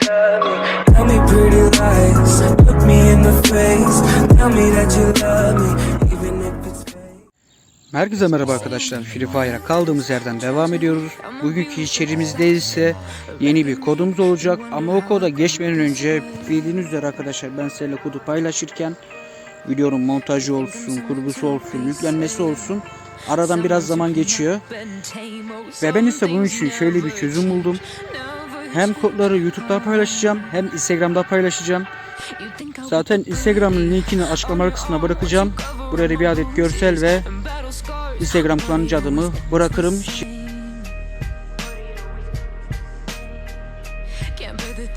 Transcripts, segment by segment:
Tell me pretty lies, look me in the face. Tell me that you love me. Herkese merhaba arkadaşlar. Free Fire'a kaldığımız yerden devam ediyoruz. Bugünkü içeriğimizde ise yeni bir kodumuz olacak. Ama o koda geçmeden önce bildiğiniz üzere arkadaşlar ben sizinle kodu paylaşırken videonun montajı olsun, kurgusu olsun, yüklenmesi olsun. Aradan biraz zaman geçiyor. Ve ben ise bunun için şöyle bir çözüm buldum. Hem kodları YouTube'da paylaşacağım hem Instagram'da paylaşacağım. Zaten Instagram'ın linkini açıklama kısmına bırakacağım. Buraya bir adet görsel ve Instagram kullanıcı adımı bırakırım. Şi- Can't bear the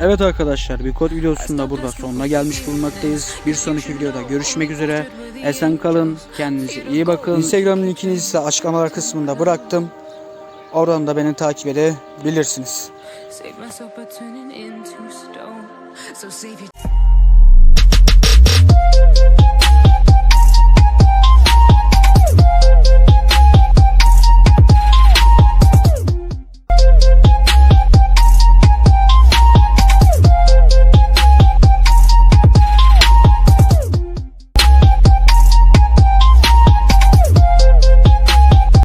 Evet arkadaşlar bir kod videosunda burada sonuna gelmiş bulunmaktayız. Bir sonraki videoda görüşmek üzere. Esen kalın. Kendinize iyi bakın. Instagram linkini ise açıklamalar kısmında bıraktım. Oradan da beni takip edebilirsiniz. Save